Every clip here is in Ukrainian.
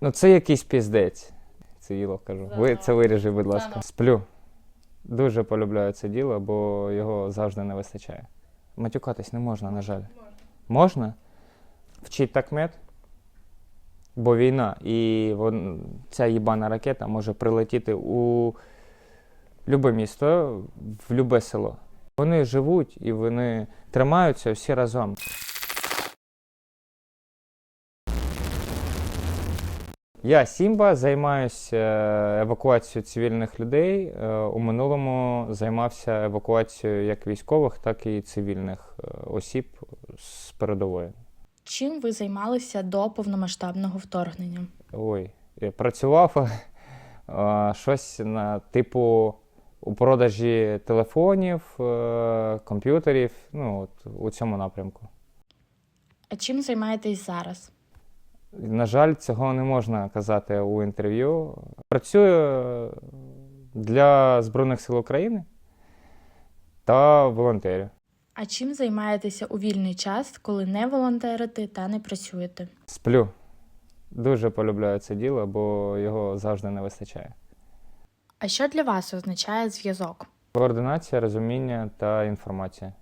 Ну, це якийсь піздець. Це діло кажу. Ви це виріжи, будь ласка. Сплю. Дуже полюбляю це діло, бо його завжди не вистачає. Матюкатись не можна, на жаль. Можна? Вчить такмет, бо війна, і вон, ця їбана ракета може прилетіти у любе місто, в любе село. Вони живуть і вони тримаються всі разом. Я Сімба займаюся евакуацією цивільних людей. Е, У минулому займався евакуацією як військових, так і цивільних е, осіб з передової. Чим ви займалися до повномасштабного вторгнення? Ой, я працював е, щось на типу у продажі телефонів, е, комп'ютерів, ну от у цьому напрямку. А чим займаєтесь зараз? На жаль, цього не можна казати у інтерв'ю. Працюю для Збройних сил України та волонтерів. А чим займаєтеся у вільний час, коли не волонтерите та не працюєте? Сплю. Дуже полюбляю це діло, бо його завжди не вистачає. А що для вас означає зв'язок? Координація, розуміння та інформація.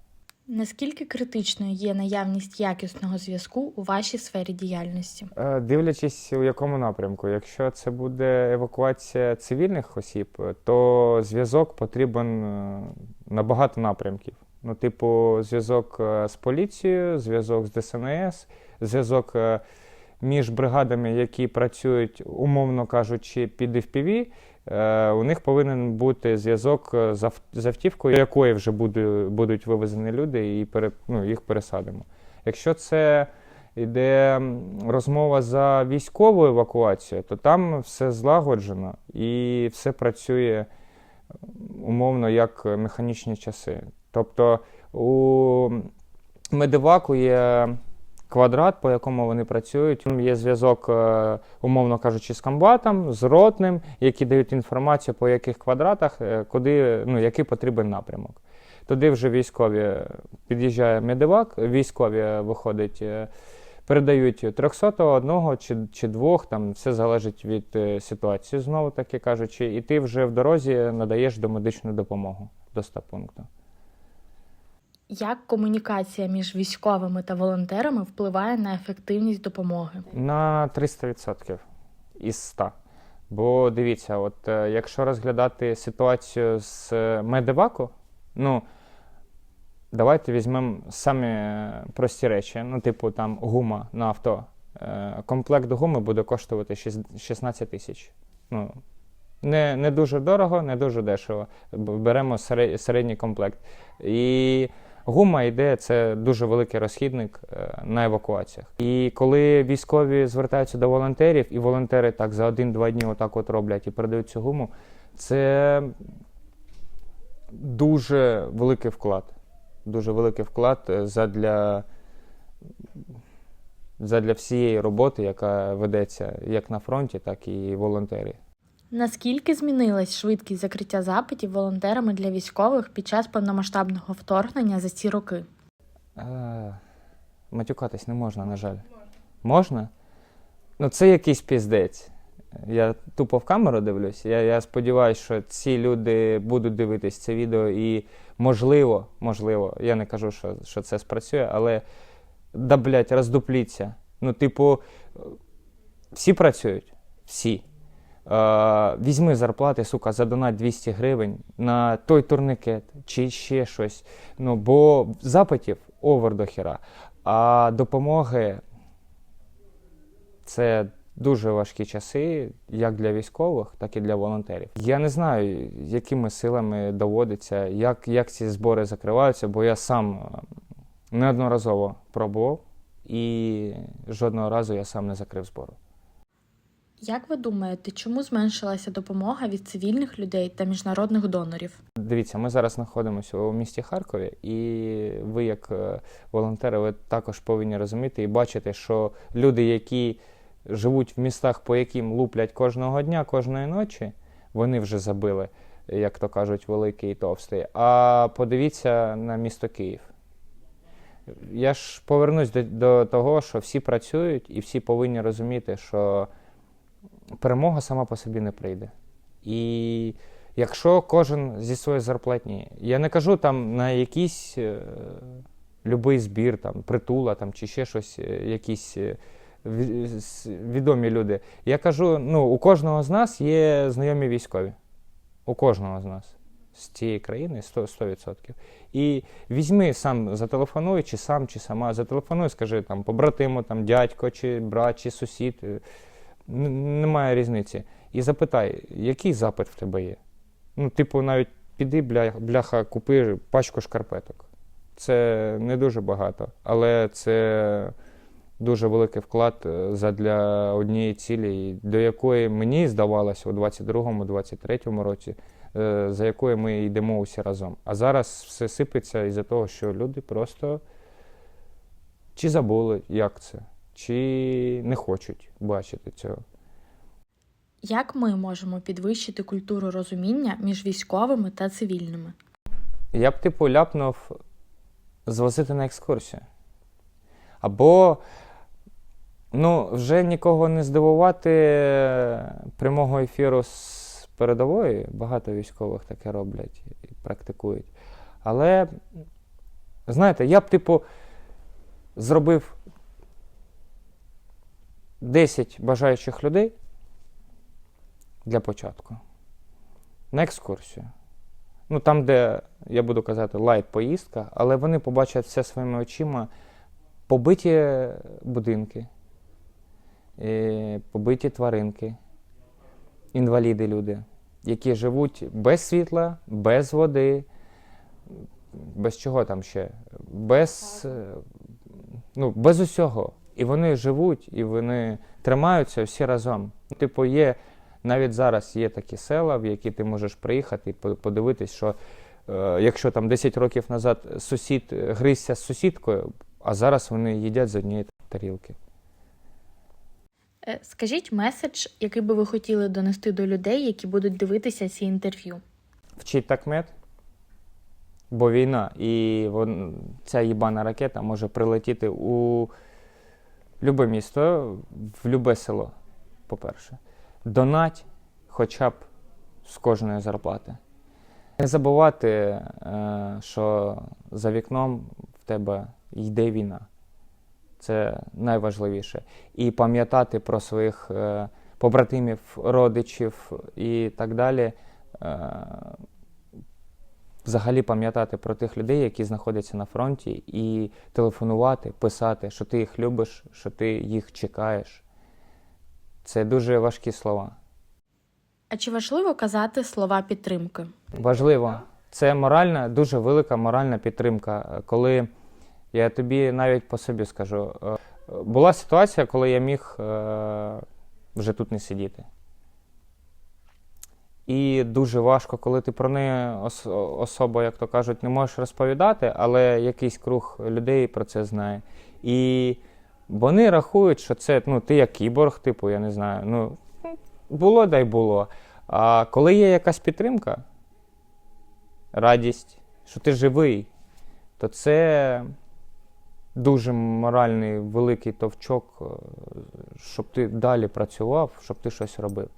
Наскільки критичною є наявність якісного зв'язку у вашій сфері діяльності? Е, Дивлячись, у якому напрямку. Якщо це буде евакуація цивільних осіб, то зв'язок потрібен е, на багато напрямків. Ну, типу, зв'язок е, з поліцією, зв'язок з ДСНС, зв'язок між бригадами, які працюють, умовно кажучи, під FPV, у них повинен бути зв'язок е, з автівкою, якої вже будуть вивезені люди, і ну, їх пересадимо. Якщо це йде розмова за військову евакуацію, то там все злагоджено і все працює умовно як механічні часи. Тобто у медиваку є квадрат, по якому вони працюють. Є зв'язок, е, умовно кажучи, з комбатом, з ротним, які дають інформацію по яких квадратах, е, куди, ну, який потрібен напрямок. Туди вже військові під'їжджає медивак, військові виходить, е, передають 300 одного чи, чи двох, там все залежить від е, ситуації, знову таки кажучи, і ти вже в дорозі надаєш домедичну допомогу до 100 пункту. Як комунікація між військовими та волонтерами впливає на ефективність допомоги? На 300% із 100. Бо дивіться, от е, якщо розглядати ситуацію з е, медиваку, ну давайте візьмемо самі е, прості речі. Ну, типу, там гума на авто. Комплект гуми буде коштувати 16 тисяч. Ну, не, не дуже дорого, не дуже дешево. Беремо середній комплект. І Гума йде, це дуже великий розхідник е, на евакуаціях. І коли військові звертаються до волонтерів, і волонтери так за один-два дні отак от роблять і передають цю гуму, це дуже великий вклад. Дуже великий вклад е, задля, задля всієї роботи, яка ведеться як на фронті, так і волонтерів. Наскільки змінилась швидкість закриття запитів волонтерами для військових під час повномасштабного вторгнення за ці роки? Е, матюкатись не можна, на жаль. Можна? Ну, це якийсь піздець. Я тупо в камеру дивлюсь. Я, я сподіваюся, що ці люди будуть дивитись це відео і можливо, можливо, я не кажу, що, що це спрацює, але да, блядь, роздупліться. Ну, типу, всі працюють, всі. Е, візьми зарплати, сука, задонать 200 гривень на той турникет чи ще щось. Ну, бо запитів овер до хіра. А допомоги це дуже важкі часи, як для військових, так і для волонтерів. Я не знаю, якими силами доводиться, як, як ці збори закриваються, бо я сам е, неодноразово пробував і жодного разу я сам не закрив збору. Як ви думаєте, чому зменшилася допомога від цивільних людей та міжнародних донорів? Дивіться, ми зараз знаходимося у місті Харкові, і ви, як е, волонтери, ви також повинні розуміти і бачити, що люди, які живуть в містах, по яким луплять кожного дня, кожної ночі, вони вже забили, як то кажуть, великий і товстий. А подивіться на місто Київ. Я ж повернусь до, до того, що всі працюють і всі повинні розуміти, що перемога сама по собі не прийде. І якщо кожен зі своєї зарплатні, я не кажу там на якийсь е, любий збір, там, притула там, чи ще щось, е, якісь е, відомі люди. Я кажу, ну, у кожного з нас є знайомі військові. У кожного з нас. З цієї країни 100%. 100%. І візьми сам, зателефонуй, чи сам, чи сама, зателефонуй, скажи там побратиму, там, дядько, чи брат, чи сусід. Немає різниці. І запитай, який запит в тебе є. Ну, типу, навіть піди, бля, бляха, купи пачку шкарпеток. Це не дуже багато, але це дуже великий вклад е, задля однієї цілі, до якої мені здавалося у 22-му, 23-му році, е, за якою ми йдемо усі разом. А зараз все сипеться із-за того, що люди просто чи забули, як це, чи не хочуть бачити цього. Як ми можемо підвищити культуру розуміння між військовими та цивільними? Я б типу ляпнув звозити на екскурсію. Або ну, вже нікого не здивувати прямого ефіру з передової. Багато військових таке роблять і практикують. Але, знаєте, я б, типу, зробив 10 бажаючих людей для початку на екскурсію. Ну, там, де, я буду казати, лайт-поїздка, але вони побачать все своїми очима побиті будинки, е, побиті тваринки, інваліди люди, які живуть без світла, без води, без чого там ще, без, ну, без усього. І вони живуть, і вони тримаються всі разом. Типу, є навіть зараз є такі села, в які ти можеш приїхати і по- подивитись, що е, якщо там 10 років назад сусід е, гризся з сусідкою, а зараз вони їдять з однієї тарілки. Е, Скажіть меседж, який би ви хотіли донести до людей, які будуть дивитися ці інтерв'ю. Вчить такмет, бо війна, і вон, ця їбана ракета може прилетіти у любе місто, в любе село, по-перше. Донать хоча б з кожної зарплати. Не забувати, е, що за вікном в тебе йде війна. Це найважливіше. І пам'ятати про своїх е, побратимів, родичів і так далі. Взагалі пам'ятати про тих людей, які знаходяться на фронті, і телефонувати, писати, що ти їх любиш, що ти їх чекаєш. Це дуже важкі слова. А чи важливо казати слова підтримки? Важливо. Це моральна, дуже велика моральна підтримка. Коли я тобі навіть по собі скажу, е, була ситуація, коли я міг е, вже тут не сидіти. І дуже важко, коли ти про неї ос- особа, як то кажуть, не можеш розповідати, але якийсь круг людей про це знає. І вони рахують, що це ну, ти як кіборг, типу, я не знаю. Ну, було, дай було. А коли є якась підтримка, радість, що ти живий, то це дуже моральний великий товчок, е, щоб ти далі працював, щоб ти щось робив.